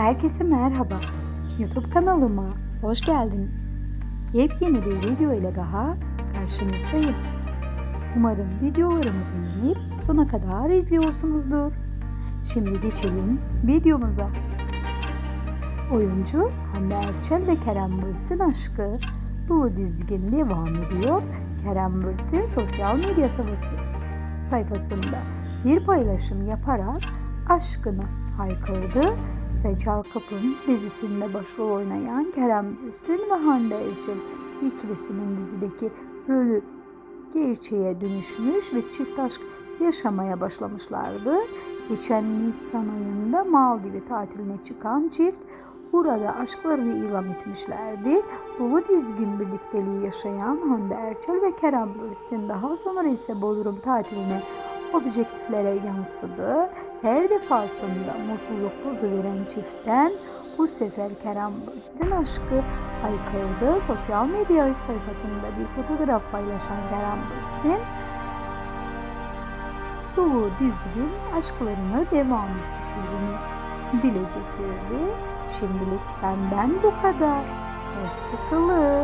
Herkese merhaba. YouTube kanalıma hoş geldiniz. Yepyeni bir video ile daha karşınızdayım. Umarım videolarımı beğenip sona kadar izliyorsunuzdur. Şimdi geçelim videomuza. Oyuncu Hande Erçel ve Kerem Bürsin aşkı dolu dizgin devam ediyor. Kerem Bürsin sosyal medya sayfası sayfasında bir paylaşım yaparak aşkını haykırdı. Seçal Kapın dizisinde başrol oynayan Kerem Bürsin ve Hande Erçel ikilisinin dizideki rolü gerçeğe dönüşmüş ve çift aşk yaşamaya başlamışlardı. Geçen Nisan ayında Maldiv'e tatiline çıkan çift burada aşklarını ilan etmişlerdi. Dolu dizgin birlikteliği yaşayan Hande Erçel ve Kerem Bürsin daha sonra ise Bodrum tatiline objektiflere yansıdı. Her defasında mutluluk pozu veren çiftten bu sefer Kerem Bürsin aşkı haykırdı. Sosyal medya sayfasında bir fotoğraf paylaşan Kerem Bürsin dolu dizgin aşklarını devam ettiklerini dile getirdi. Şimdilik benden bu kadar. Hoşçakalın.